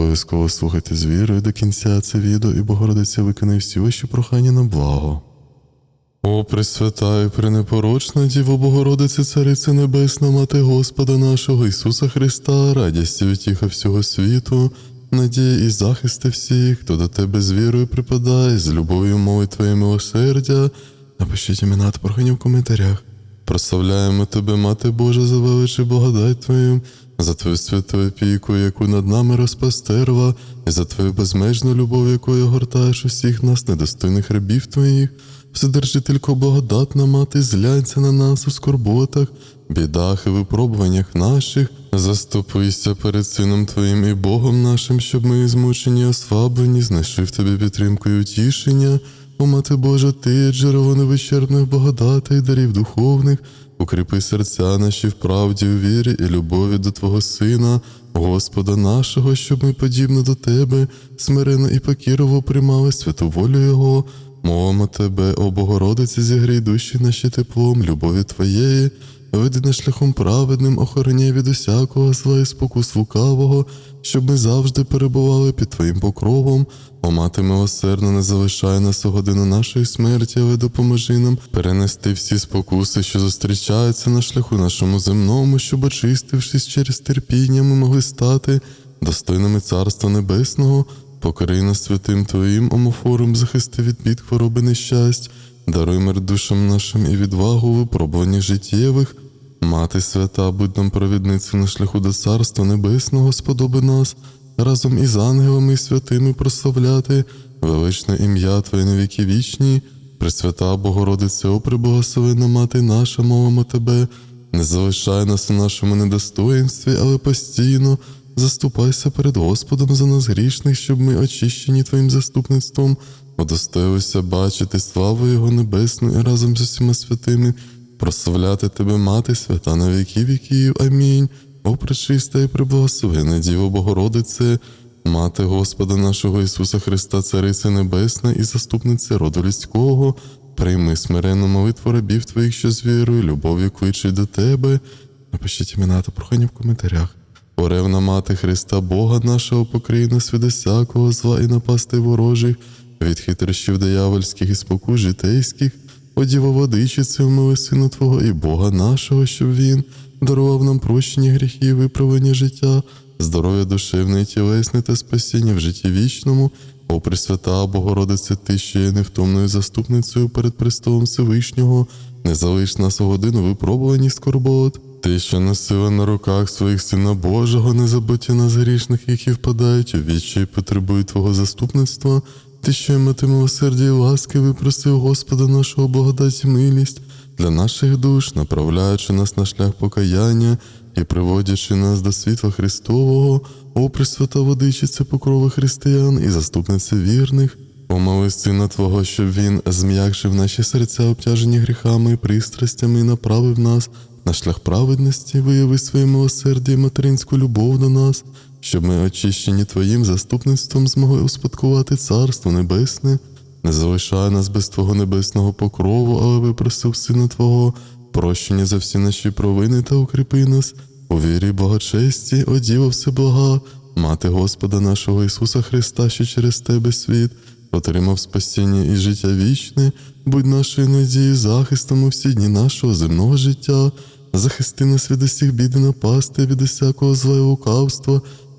Обов'язково слухайте з вірою до кінця це відео, і Богородиця виконає всі ваші прохання на благо. О, Пресвята і пренепорочна Діво Богородице, Царице Небесна, Мати Господа нашого Ісуса Христа, радість і утіха всього світу, надія і захисти всіх, хто до тебе з вірою припадає, з любов'ю молить Твоє милосердя. Напишіть імена та прохання в коментарях. Прославляємо Тебе, Мати Божа, за величі благодать Твою, за Твою святу опіку, яку над нами розпостерла, і за Твою безмежну любов, якою гортаєш усіх нас, недостойних рабів Твоїх. Вседержителько благодатна мати, зглянься на нас у скорботах, бідах і випробуваннях наших. Заступися перед Сином Твоїм і Богом нашим, щоб ми, змучені, ослаблені, знайшли в Тобі підтримку і утішення. О, Мати Божа, Ти джерело невичерпних благодатей дарів духовних, укріпи серця наші в правді, у вірі і любові до Твого Сина, Господа нашого, щоб ми, подібно до Тебе, смиренно і покірово приймали святу волю Його. Мовимо Тебе, о Богородиці, зігрій душі наші теплом, любові Твоєї, нас шляхом праведним, охороняй від усякого зла і спокус лукавого, щоб ми завжди перебували під Твоїм покровом. О мати милосердна, не залишай нас у годину нашої смерті, але допоможи нам перенести всі спокуси, що зустрічаються на шляху нашому земному, щоб, очистившись через терпіння, ми могли стати достойними Царства Небесного. Покори нас святим Твоїм омофором, захисти від бід хвороби нещасть, даруй мир душам нашим і відвагу у випробуваннях життєвих. Мати свята, будь нам провідницею на шляху до Царства Небесного, сподоби нас, разом із ангелами і святими прославляти, величне ім'я Твоє на віки вічні, Пресвята Богородице, о приблагословена мати наша, мовимо Тебе, не залишай нас у нашому недостоїнстві, але постійно. Заступайся перед Господом за нас грішних, щоб ми, очищені Твоїм заступництвом, удостоїлися бачити славу Його небесну і разом з усіма святими, прославляти Тебе, Мати свята на віки віків. Амінь. О, пречиста і приблагословена Діво Богородице, Мати Господа нашого Ісуса Христа, Цариця Небесна і заступниця роду людського, прийми смиренну молитву рабів Твоїх, що з вірою, любов'ю кличуть до Тебе. Напишіть імена та прохання в коментарях. Оревна мати Христа Бога нашого покрий нас від зла і напасти ворожих, від хитрощів диявольських і спокус житейських, одіва водичиці вмили Сина Твого і Бога нашого, щоб Він дарував нам прощення гріхів, виправлення життя, здоров'я душевне і тілесне та спасіння в житті вічному. О Пресвята Богородице, Ти, що є невтомною заступницею перед престолом Всевишнього, не залиш нас у годину випробувані скорбот. Ти, що носила на руках своїх Сина Божого, не забудь нас грішних, які впадають у вічі і потребують Твого заступництва. Ти, що мати милосердя і ласки, випросив Господа нашого благодаті милість для наших душ, направляючи нас на шлях покаяння і приводячи нас до світла Христового, о Пресвята Водичиця покрови християн і заступниця вірних. Помоли Сина Твого, щоб Він зм'якшив наші серця, обтяжені гріхами і пристрастями, і направив нас на шлях праведності, вияви своє милосердя і материнську любов до нас, щоб ми, очищені Твоїм заступництвом, змогли успадкувати Царство Небесне, не залишай нас без Твого небесного покрову, але випросив Сина Твого, прощення за всі наші провини та укріпи нас, у вірі благочесті, о Діво Всеблага, Мати Господа нашого Ісуса Христа, що через Тебе світ, отримав спасіння і життя вічне, будь нашою надією, захистом у всі дні нашого земного життя, захисти нас від усіх бід і напасти, від усякого зла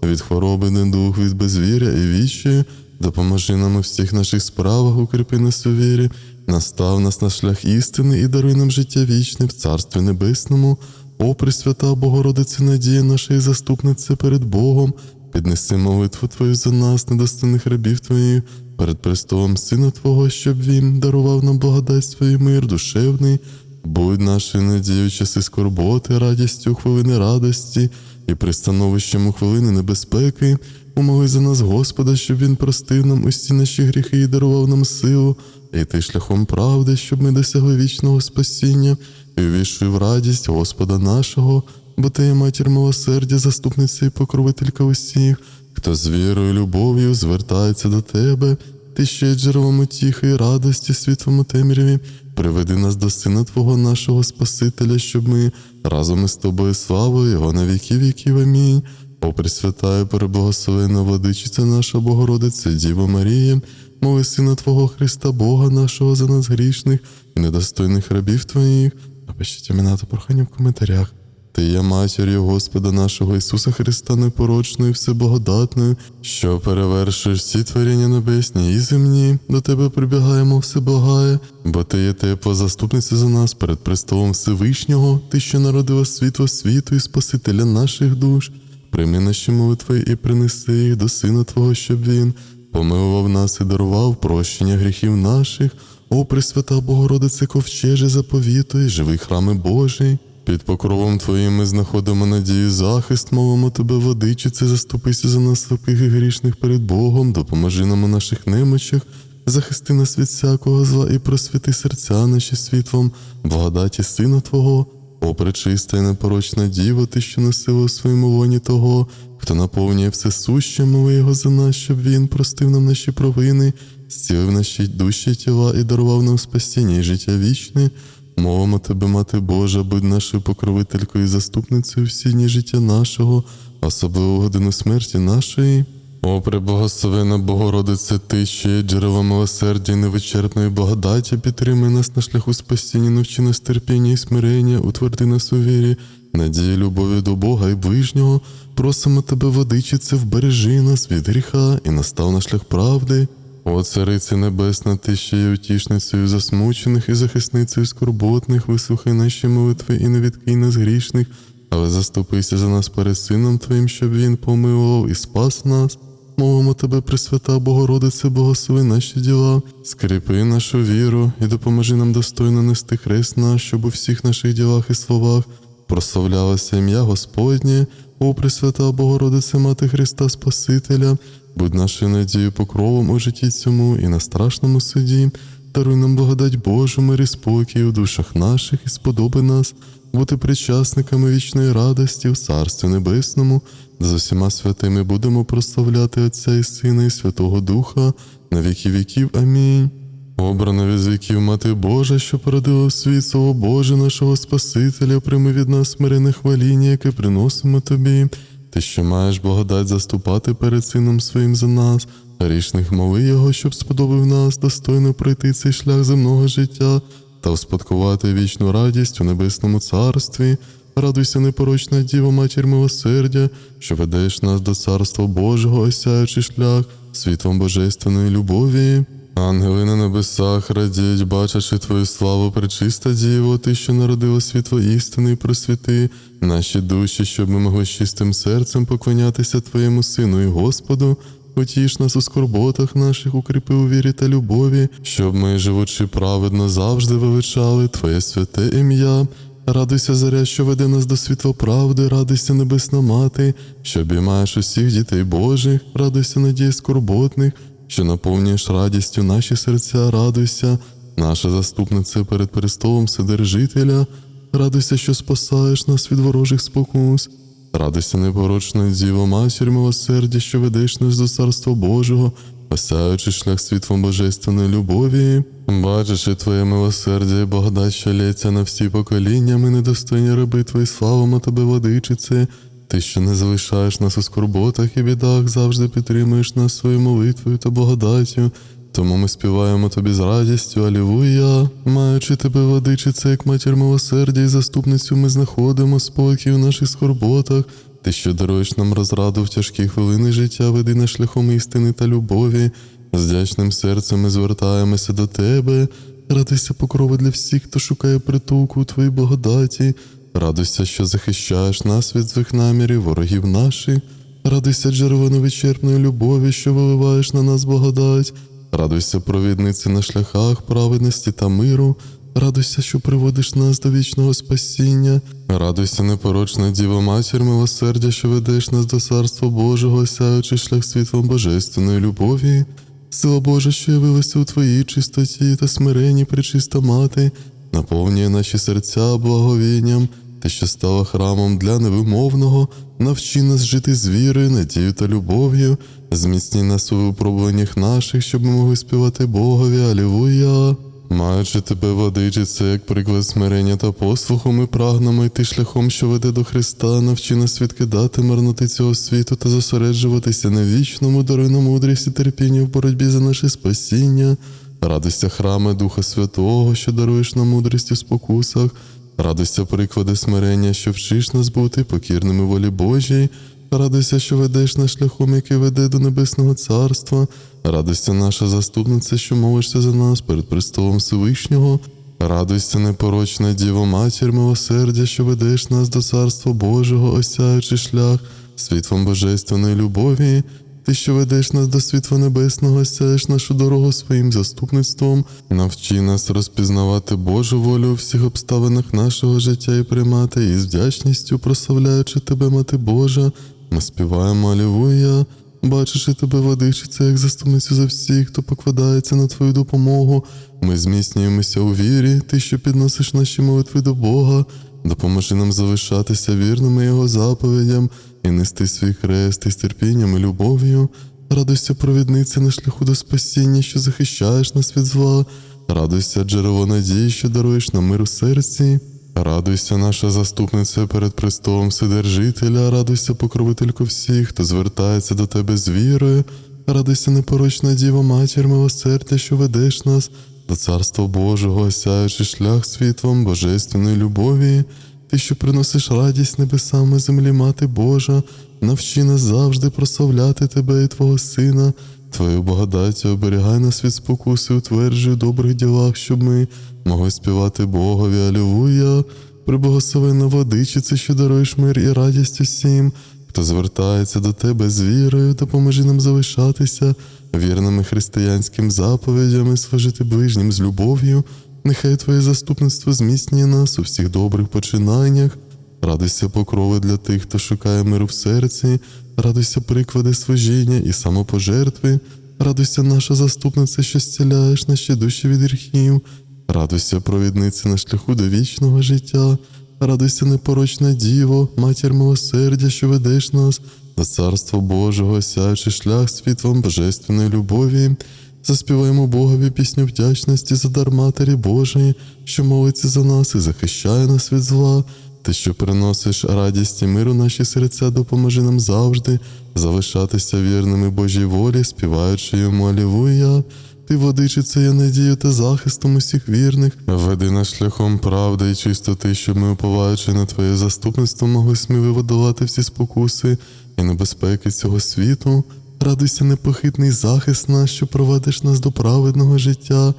і від хвороби, недух, від безвіря і вічі, допоможи нам у всіх наших справах, укріпи нас у вірі, настав нас на шлях істини і даруй нам життя вічне в Царстві Небесному. О, Пресвята Богородице, надія наша і заступниця перед Богом, піднеси молитву Твою за нас, недостойних рабів Твоїх, перед престолом Сина Твого, щоб Він дарував нам благодать свою мир душевний, будь нашою надією часи скорботи, радістю, хвилини радості і пристановищем у хвилини небезпеки. Умоли за нас, Господа, щоб Він простив нам усі наші гріхи і дарував нам силу, і йти шляхом правди, щоб ми досягли вічного спасіння. І увійшли в радість Господа нашого, бо ти є матір милосердя, заступниця і покровителька усіх, хто з вірою любов'ю звертається до тебе, ти ще джерелом утіхи і радості світлом темряві. Приведи нас до Сина Твого нашого Спасителя, щоб ми разом із тобою славою Його на віки віків. Амінь. О Пресвятая, переблагословенна владичиця наша Богородиця, Діва Марія, моли Сина Твого Христа, Бога нашого за нас грішних і недостойних рабів Твоїх. Напишіть імена та прохання в коментарях. Ти є матір'ю Господа нашого Ісуса Христа непорочною, всеблагодатною, що перевершуєш всі творіння небесні і земні. До тебе прибігаємо, всеблагає, бо ти є тепла заступниця за нас перед престолом Всевишнього, ти, що народила світло світу і Спасителя наших душ. Прийми наші молитви і принеси їх до Сина Твого, щоб Він помилував нас і дарував прощення гріхів наших. О, Пресвята Богородице, ковчеже заповіту і живий храми Божий. Під покровом Твоїм ми знаходимо надію, захист, мовимо Тебе, водичице, заступися за нас слабких і грішних перед Богом, допоможи нам у наших немочах, захисти нас від всякого зла і просвіти серця наші світлом, благодаті Сина Твого, о пречиста і непорочна Діва, Ти, що носила у своєму воні того, хто наповнює все суще, мови Його за нас, щоб Він простив нам наші провини, зцілив наші душі тіла і дарував нам спасіння і життя вічне. Мовимо тебе, Мати Божа, будь нашою покровителькою і заступницею всі дні життя нашого, особливо в годину смерті нашої. О, преблагословена Богородице, Ти, що є джерело милосердя і невичерпної благодаті, підтримай нас на шляху спасіння, навчи нас терпіння і смирення, утверди нас у вірі, надії, любові до Бога і ближнього. Просимо тебе, водичице, вбережи нас від гріха і настав на шлях правди. О, царице небесна, ти що є утішницею засмучених і захисницею скорботних, вислухай наші молитви і не відкинь нас грішних, але заступися за нас перед Сином Твоїм, щоб Він помилував і спас нас. Мовимо тебе, Пресвята Богородице, благослови наші діла, скріпи нашу віру і допоможи нам достойно нести хрест наш, щоб у всіх наших ділах і словах прославлялося ім'я Господнє, о Пресвята Богородице, Мати Христа Спасителя, будь нашою надією покровом у житті цьому і на страшному суді, даруй нам благодать Божу, мир і спокій у душах наших і сподоби нас бути причасниками вічної радості в Царстві Небесному, де з усіма святими будемо прославляти Отця і Сина і Святого Духа на віки віків. Амінь. Обрана від віків Мати Божа, що породила в світ свого Боже, нашого Спасителя, прийми від нас смирене хваління, яке приносимо Тобі. Ти, що маєш благодать заступати перед Сином Своїм за нас, грішних моли Його, щоб сподобав нас достойно пройти цей шлях земного життя та успадкувати вічну радість у небесному царстві. Радуйся, непорочна Діва, матір милосердя, що ведеш нас до царства Божого, осяючи шлях світлом божественної любові. Ангели на небесах радіють, бачачи Твою славу, пречиста Діво, Ти, що народила світло істини і просвіти наші душі, щоб ми могли з чистим серцем поклонятися Твоєму Сину і Господу. Утіш нас у скорботах наших, укріпи у вірі та любові, щоб ми, живучи праведно, завжди величали Твоє святе ім'я. Радуйся, заря, що веде нас до світла правди, радуйся, небесна мати, що обіймаєш усіх дітей Божих, радуйся, надії скорботних, що наповнюєш радістю наші серця, радуйся, наша заступниця перед престолом Вседержителя, радуйся, що спасаєш нас від ворожих спокус. Радуйся, непорочна Діво, матір милосердя, що ведеш нас до Царства Божого, осяючи шлях світлом божественної любові, бачачи Твоє милосердя і благодать, що лється на всі покоління, ми недостойні раби Твої славимо Тебе, владичице, Ти, що не залишаєш нас у скорботах і бідах, завжди підтримуєш нас своєю молитвою та благодаттю. Тому ми співаємо тобі з радістю, Алілуя. Маючи тебе, владичице, як матір милосердя і заступницю, ми знаходимо спокій у наших скорботах. Ти, що даруєш нам розраду в тяжкі хвилини життя, веди на шляхом істини та любові. З вдячним серцем ми звертаємося до тебе. Радуйся, покрови для всіх, хто шукає притулку у твоїй благодаті. Радуйся, що захищаєш нас від злих намірів, ворогів наших. Радуйся, джерело невичерпної любові, що виливаєш на нас благодать. Радуйся, провідниці на шляхах праведності та миру. Радуйся, що приводиш нас до вічного спасіння. Радуйся, непорочна Діва Матір милосердя, що ведеш нас до Царства Божого, осяючи шлях світлом божественної любові. Сила Божа, що явилася у Твоїй чистоті та смиренні, пречиста мати, наповнює наші серця благовінням, ти, що стала храмом для невимовного, навчи нас жити з вірою, надією та любов'ю, зміцні нас у випробуваннях наших, щоб ми могли співати Богові. Алілуя. Маючи тебе владичице, як приклад смирення та послуху, ми прагнемо йти шляхом, що веде до Христа, навчи нас відкидати марноти цього світу та зосереджуватися на вічному, даруй нам мудрість і терпіння в боротьбі за наше спасіння. Радуйся, храме Духа Святого, що даруєш нам мудрість у спокусах, радуйся, приклади смирення, що вчиш нас бути покірними волі Божій. Радуйся, що ведеш нас шляхом, який веде до Небесного Царства. Радуйся, наша заступниця, що молишся за нас перед престолом Всевишнього. Радуйся, непорочна Діво Матір милосердя, що ведеш нас до Царства Божого, осяючи шлях світлом божественної любові. Ти, що ведеш нас до світла небесного, осяєш нашу дорогу своїм заступництвом, навчи нас розпізнавати Божу волю у всіх обставинах нашого життя і приймати її з вдячністю, прославляючи тебе, Мати Божа, ми співаємо Алілуя, бачачи тебе, владичиця, як заступницю за всіх, хто покладається на твою допомогу. Ми зміцнюємося у вірі, ти, що підносиш наші молитви до Бога, допоможи нам залишатися вірними Його заповідям і нести свій хрест із терпінням і любов'ю. Радуйся, провідниця на шляху до спасіння, що захищаєш нас від зла. Радуйся, джерело надії, що даруєш нам мир у серці. Радуйся, наша заступниця перед престолом Вседержителя, радуйся, покровителько всіх, хто звертається до тебе з вірою. Радуйся, непорочна Діва Матір милосердя, що ведеш нас до Царства Божого, осяючи шлях світлом божественної любові. Ти, що приносиш радість небесам і землі, Мати Божа, навчи нас завжди прославляти Тебе і Твого Сина. Твою благодаттю оберігай нас від спокуси, утверджуй добрих ділах, щоб ми могли співати Богові. Алілуя! Приблагословенна водичице, що даруєш мир і радість усім, хто звертається до тебе з вірою, допоможи нам залишатися вірними християнським заповідям і служити ближнім з любов'ю. Нехай Твоє заступництво зміцнює нас у всіх добрих починаннях. Радуйся покрови для тих, хто шукає миру в серці, радуйся приклади служіння і самопожертви, радуйся наша заступниця, що зціляєш наші душі від гріхів, радуйся, провідниця на шляху до вічного життя, радуйся, непорочна Діво, матір милосердя, що ведеш нас до Царства Божого, осяючи шлях світлом божественної любові. Заспіваємо Богові пісню вдячності за дар Матері Божої, що молиться за нас і захищає нас від зла. Ти, що приносиш радість і мир у наші серця, допоможи нам завжди залишатися вірними Божій волі, співаючи йому Алілуя. Ти, водичиця, є надію та захистом усіх вірних. Веди нас шляхом правди і чистоти, щоб ми, уповаючи на Твоє заступництво, могли сміливо долати всі спокуси і небезпеки цього світу. Радуйся, непохитний захист наш, що проведеш нас до праведного життя.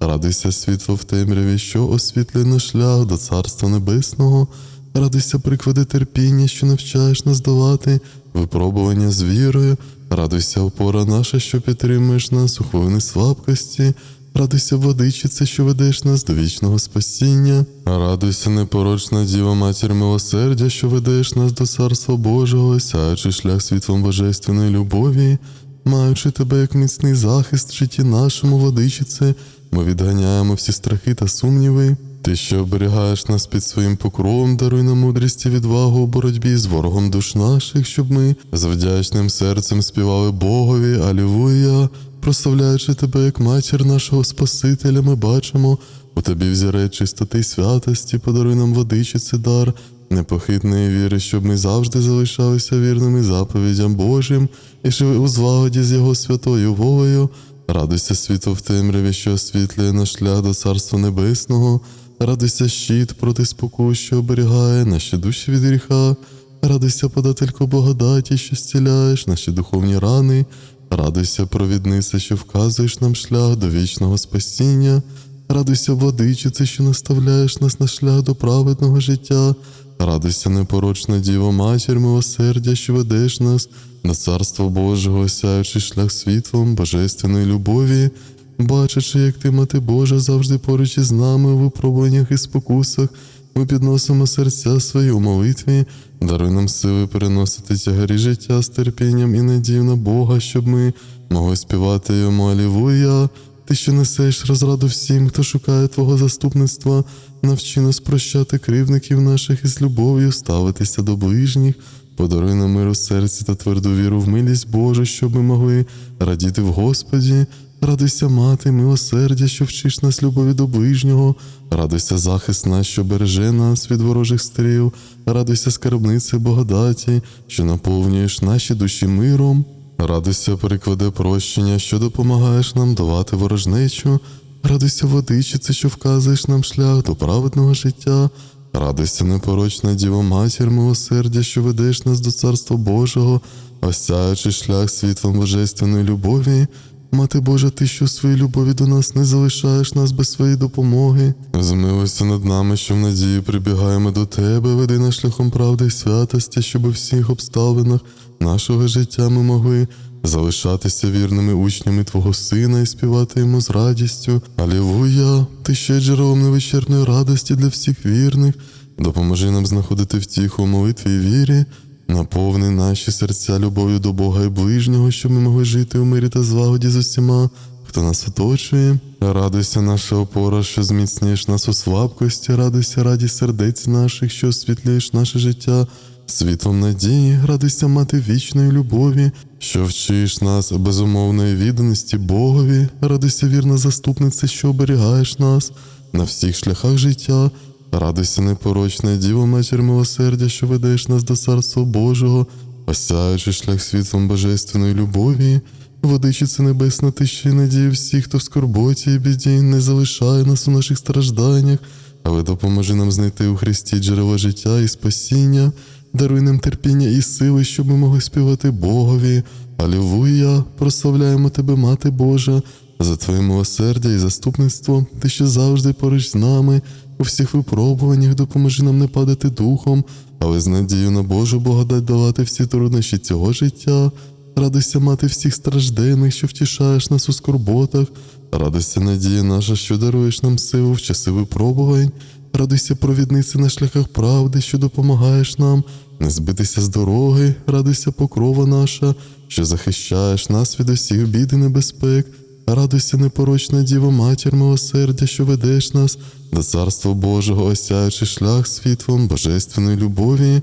Радуйся, світло в темряві, що освітлює наш шлях до Царства Небесного. Радуйся, приклади терпіння, що навчаєш нас давати, випробування з вірою. Радуйся, опора наша, що підтримуєш нас у хвилини слабкості. Радуйся, водичице, що ведеш нас до вічного спасіння. Радуйся, непорочна Діва Матір милосердя, що ведеш нас до Царства Божого, сяючи шлях світлом божественної любові. Маючи тебе як міцний захист в житті нашому, водичице, ми відганяємо всі страхи та сумніви. Ти, що оберігаєш нас під своїм покровом, даруй нам мудрість і відвагу у боротьбі з ворогом душ наших, щоб ми з вдячним серцем співали Богові, Алілуя, прославляючи тебе як матір нашого Спасителя, ми бачимо у тобі взірець чистоти й святості, подаруй нам водичице дар, непохитної віри, щоб ми завжди залишалися вірними заповідям Божим і жили у злагоді з Його святою волею. Радуйся світло в темряві, що освітлює наш шлях до Царства Небесного. Радуйся щит проти спокус, що оберігає наші душі від гріха. Радуйся, подателько благодаті, що зціляєш наші духовні рани. Радуйся, провідниця, що вказуєш нам шлях до вічного спасіння. Радуйся, водичице, що наставляєш нас на шлях до праведного життя. Радуйся, непорочна Діво Матір милосердя, що ведеш нас на Царство Божого, осяючи шлях світлом божественної любові, бачачи, як ти, Мати Божа, завжди поруч із нами у випробуваннях і спокусах, ми підносимо серця свої у молитві, даруй нам сили переносити тягарі життя з терпінням і надію на Бога, щоб ми могли співати йому Алілуя. Ти, що несеш розраду всім, хто шукає Твого заступництва, навчи нас прощати кривників наших і з любов'ю ставитися до ближніх, Подаруй нам мир у серці та тверду віру в милість Божу, щоб ми могли радіти в Господі. Радуйся, мати, милосердя, що вчиш нас любові до ближнього, радуйся, захист наш, що береже нас від ворожих стріл, радуйся, скарбнице благодаті, що наповнюєш наші душі миром. Радуйся, перекладе прощення, що допомагаєш нам давати ворожнечу. Радуйся, водичице, що вказуєш нам шлях до праведного життя. Радуйся, непорочна Діво Матір, милосердя, що ведеш нас до Царства Божого, осяючи шлях світлом божественної любові. Мати Божа, ти, що в своїй любові до нас не залишаєш нас без своєї допомоги. Змилуйся над нами, що в надії прибігаємо до тебе, веди нас шляхом правди і святості, щоб у всіх обставинах нашого життя ми могли залишатися вірними учнями Твого Сина і співати йому з радістю. Алілуя! Ти ще джерелом невичерпної радості для всіх вірних. Допоможи нам знаходити втіху у молитві і вірі. Наповни наші серця любов'ю до Бога і ближнього, щоб ми могли жити у мирі та злагоді з усіма, хто нас оточує. Радуйся, наша опора, що зміцнюєш нас у слабкості, радуйся, радість сердець наших, що освітлюєш наше життя. Світлом надії, радуйся мати вічної любові, що вчиш нас безумовної відданості Богові, радуйся вірна заступниця, що оберігаєш нас на всіх шляхах життя. Радуйся, непорочна Діво, матір милосердя, що ведеш нас до Царства Божого, осяючи шлях світлом божественної любові, водичице небесна, ти ще й надії всіх, хто в скорботі і біді, не залишає нас у наших стражданнях, але допоможи нам знайти у Христі джерело життя і спасіння, даруй нам терпіння і сили, щоб ми могли співати Богові. Алілуя! Прославляємо тебе, Мати Божа, за Твоє милосердя і заступництво, ти ще завжди поруч з нами. У всіх випробуваннях допоможи нам не падати духом, але з надією на Божу благодать давати всі труднощі цього життя. Радуйся мати всіх страждених, що втішаєш нас у скорботах. Радуйся, надія наша, що даруєш нам силу в часи випробувань. Радуйся, провідниці на шляхах правди, що допомагаєш нам не збитися з дороги. Радуйся, покрова наша, що захищаєш нас від усіх бід і небезпек. Радуйся, непорочна Діво, матір милосердя, що ведеш нас до Царства Божого, осяючи шлях світлом божественної любові.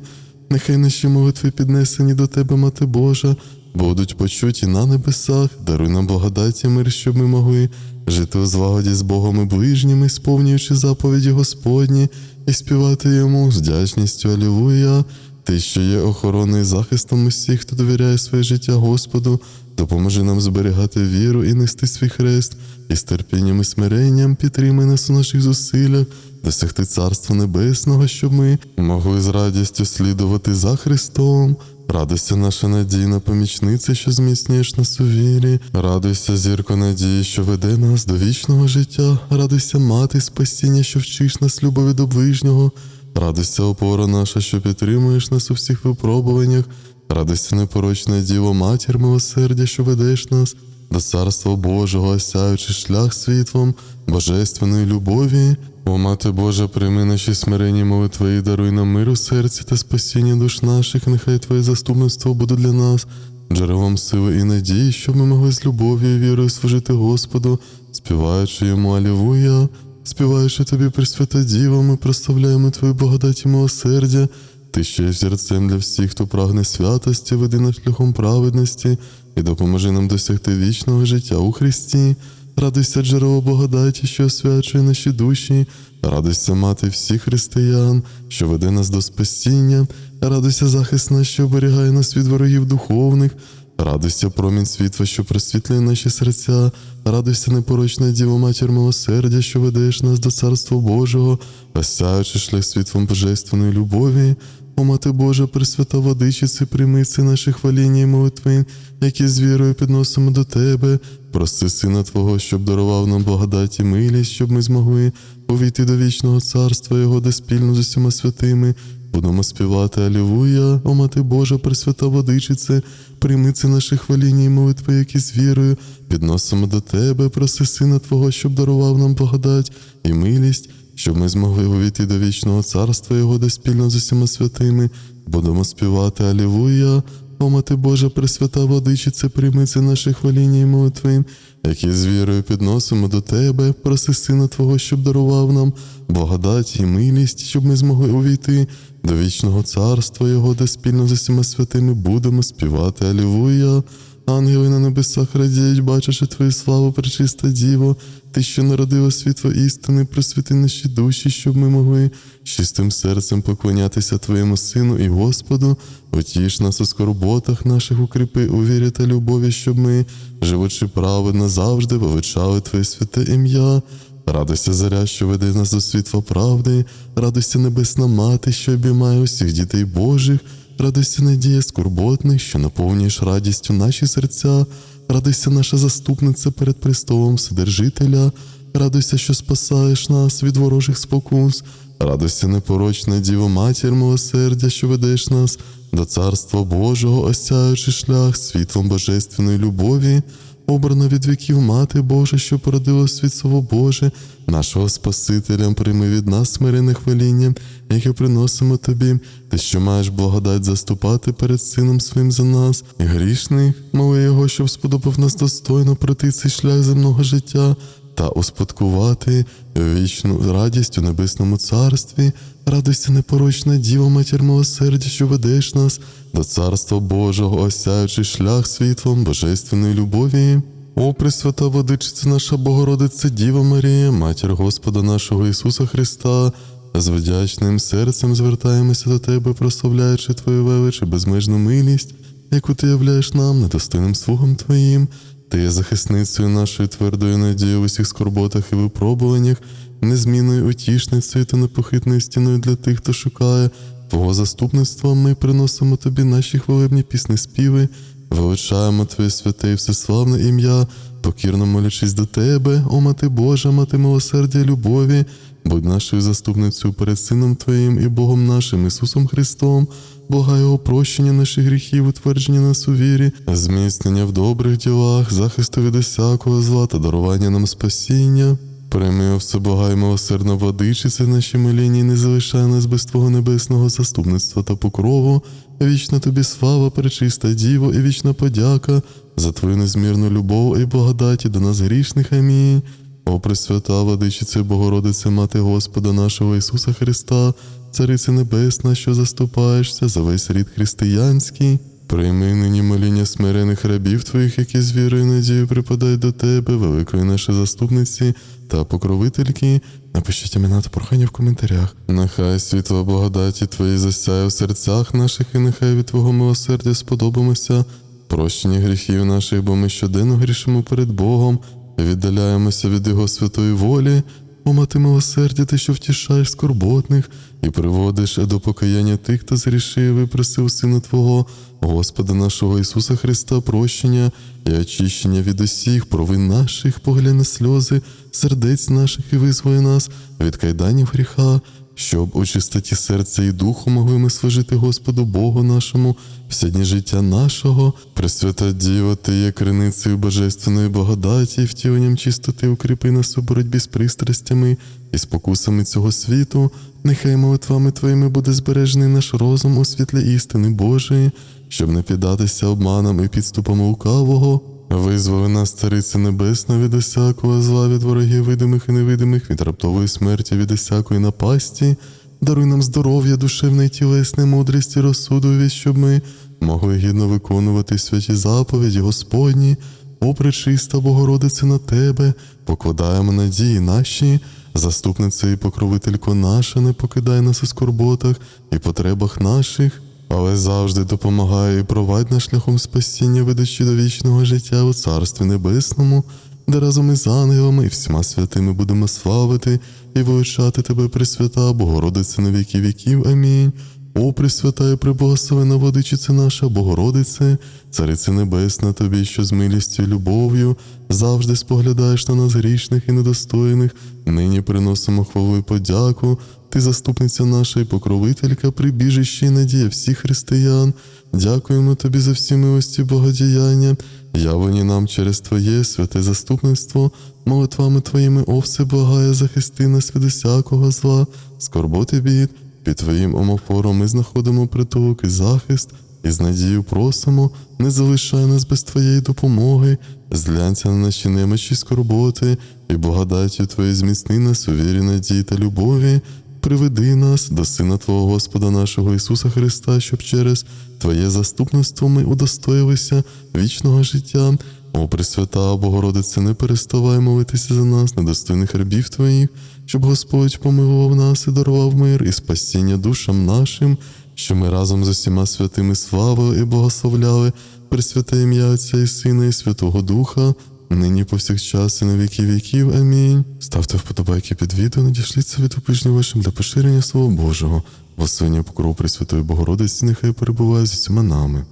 Нехай наші молитви піднесені до Тебе, Мати Божа, будуть почуті на небесах, даруй нам благодать і мир, щоб ми могли жити у злагоді з Богом і ближніми, сповнюючи заповіді Господні, і співати йому з вдячністю Алілуя. Ти, що є охороною і захистом усіх, хто довіряє своє життя Господу, допоможи нам зберігати віру і нести свій хрест, і з терпінням і смиренням підтримай нас у наших зусиллях, досягти Царства Небесного, щоб ми могли з радістю слідувати за Христом. Радуйся, наша надійна помічниця, що зміцнюєш нас у вірі. Радуйся, зірко надії, що веде нас до вічного життя. Радуйся, мати спасіння, що вчиш нас любові до ближнього. Радуйся, опора наша, що підтримуєш нас у всіх випробуваннях. Радуйся, непорочна Діво, матір милосердя, що ведеш нас до Царства Божого, осяючи шлях світлом божественної любові. О, Мати Божа, прийми наші смиренні молитви і даруй нам мир у серці та спасіння душ наших, нехай Твоє заступництво буде для нас, джерелом сили і надії, щоб ми могли з любов'ю і вірою служити Господу, співаючи йому Алілуя. Співаючи тобі, Пресвята Діва, ми прославляємо Твою благодать і милосердя. Ти ще є серцем для всіх, хто прагне святості, веди нас шляхом праведності і допоможи нам досягти вічного життя у Христі. Радуйся, джерело благодаті, що освячує наші душі, радуйся, мати всіх християн, що веде нас до спасіння, радуйся, захист наш, що оберігає нас від ворогів духовних. Радуйся, промінь світла, що просвітлює наші серця, радуйся, непорочна Діво, матір милосердя, що ведеш нас до Царства Божого, осяючи шлях світлом божественної любові. О, Мати Божа, Пресвята Водичиці, прийми ці наші хваління і молитви, які з вірою підносимо до Тебе. Проси Сина Твого, щоб дарував нам благодать і милість, щоб ми змогли увійти до вічного царства Його, де спільно з усіма святими. Будемо співати Алілуя, о Мати Божа, Пресвята Водичице, прийми ці наші хваління і молитви, які з вірою підносимо до Тебе, проси Сина Твого, щоб дарував нам благодать і милість, щоб ми змогли увійти до вічного царства Його, де спільно з усіма святими. Будемо співати Алілуя, О, Мати Божа, Пресвята Владичице, прийми це наше хваління і молитви, які з вірою підносимо до Тебе, проси Сина Твого, щоб дарував нам благодать і милість, щоб ми змогли увійти до вічного царства Його, де спільно з усіма святими будемо співати Алілуя. Ангели на небесах радіють, бачачи Твою славу, пречиста Діво, Ти, що народила світло істини, просвіти наші душі, щоб ми могли чистим серцем поклонятися Твоєму Сину і Господу, утіш нас у скорботах наших укріпи у вірі та любові, щоб ми, живучи праведно, завжди величали Твоє святе ім'я. Радуйся, заря, що веде нас до світла правди, радуйся, небесна мати, що обіймає усіх дітей Божих. Радуйся, надія скорботних, що наповнюєш радістю наші серця, радуйся, наша заступниця перед престолом Вседержителя, радуйся, що спасаєш нас від ворожих спокус, радуйся, непорочна Діво Матір милосердя, що ведеш нас до Царства Божого, осяючи шлях світлом божественної любові. Обрана від віків Мати Божа, що породила світ Слово Боже, нашого Спасителя, прийми від нас смирене хвиління, яке приносимо тобі, ти, що маєш благодать заступати перед Сином Своїм за нас, і грішний, моли Його, щоб сподобав нас достойно пройти цей шлях земного життя та успадкувати вічну радість у небесному царстві. Радуйся, непорочна Діва, матір милосердя, що ведеш нас до царства Божого, осяючи шлях світлом божественної любові. О, Пресвята Водичиця наша Богородиця Діва Марія, матір Господа нашого Ісуса Христа, з вдячним серцем звертаємося до Тебе, прославляючи Твою велич безмежну милість, яку Ти являєш нам, недостойним слугам Твоїм. Ти є захисницею нашої твердої надії в усіх скорботах і випробуваннях, незмінною утішницею та непохитною стіною для тих, хто шукає Твого заступництва. Ми приносимо Тобі наші хвалебні пісні співи, величаємо Твоє святе і всеславне ім'я, покірно молячись до Тебе, о Мати Божа, мати милосердя і любові, будь нашою заступницею перед Сином Твоїм і Богом нашим Ісусом Христом. Бога Його прощення наших гріхів, утвердження нас у вірі, зміцнення в добрих ділах, захисту від усякого зла та дарування нам спасіння. Прийми, о всебога й милосердна владичице наші милінні, не залишай нас без Твого небесного заступництва та покрову. Вічна тобі слава, пречиста Діво, і вічна подяка за Твою незмірну любов і благодаті до нас грішних. Амінь. О Пресвята, Владичице, Богородице, Мати Господа нашого Ісуса Христа, Царице Небесна, що заступаєшся за весь рід християнський. Прийми нині моління смирених рабів Твоїх, які з вірою надією припадають до Тебе, великої нашої заступниці та покровительки. Напишіть імена та прохання в коментарях. Нехай світло благодаті Твої засяє в серцях наших, і нехай від Твого милосердя сподобамося. Прощення гріхів наших, бо ми щоденно грішимо перед Богом, віддаляємося від Його святої волі. О, мати милосердя, ти, що втішаєш скорботних і приводиш до покаяння тих, хто зрішив і просив Сина Твого, Господа нашого Ісуса Христа, прощення і очищення від усіх провин наших, погляне сльози, сердець наших і визволи нас від кайданів гріха, щоб у чистоті серця і духу могли ми служити Господу Богу нашому все дні життя нашого, Пресвята Діва, Ти є криницею божественної благодаті, і втіленням чистоти укріпи нас у боротьбі з пристрастями і спокусами цього світу. Нехай молитвами Твоїми буде збережений наш розум у світлі істини Божої, щоб не піддатися обманам і підступам лукавого. Визволи нас, Цариця Небесна, від усякого зла, від ворогів видимих і невидимих, від раптової смерті, від усякої напасті. Даруй нам здоров'я, душевне і тілесне, мудрість і розсудовість, щоб ми могли гідно виконувати святі заповіді Господні. О, пречиста Богородице на Тебе, покладаємо надії наші, заступниця і покровителько наша, не покидай нас у скорботах і потребах наших, але завжди допомагай і провадь нас шляхом спасіння, ведучи до вічного життя у Царстві Небесному, де разом із ангелами і всіма святими будемо славити і величати Тебе, Пресвята, Богородице на віки віків. Амінь. О, Пресвята і приблагословена владичице наша, Богородице, Царице Небесна, Тобі, що з милістю і любов'ю завжди споглядаєш на нас грішних і недостойних, нині приносимо хвалу і подяку. Ти заступниця наша і покровителька, прибіжище і надія всіх християн. Дякуємо Тобі за всі милості і благодіяння, явлені нам через Твоє святе заступництво, молитвами Твоїми, о все благає, захисти нас від усякого зла, скорботи бід. Під Твоїм омофором ми знаходимо притулок і захист. і з надією просимо, не залишай нас без Твоєї допомоги, зглянься на наші немочі скорботи, і благодаттю Твоєї зміцни нас у вірі, надії та любові. Приведи нас до Сина Твого Господа нашого Ісуса Христа, щоб через Твоє заступництво ми удостоїлися вічного життя. О, Пресвята Богородице, не переставай молитися за нас, недостойних рабів Твоїх, щоб Господь помилував нас і дарував мир і спасіння душам нашим, що ми разом з усіма святими славили і благословляли Пресвяте ім'я Отця і Сина, і Святого Духа, нині повсякчас і на віки віків. Амінь. Ставте вподобайки під відео, надішліться від упижні вашим для поширення Слова Божого. Восеня покров Пресвятої Богородиці, нехай перебуває з усіма нами.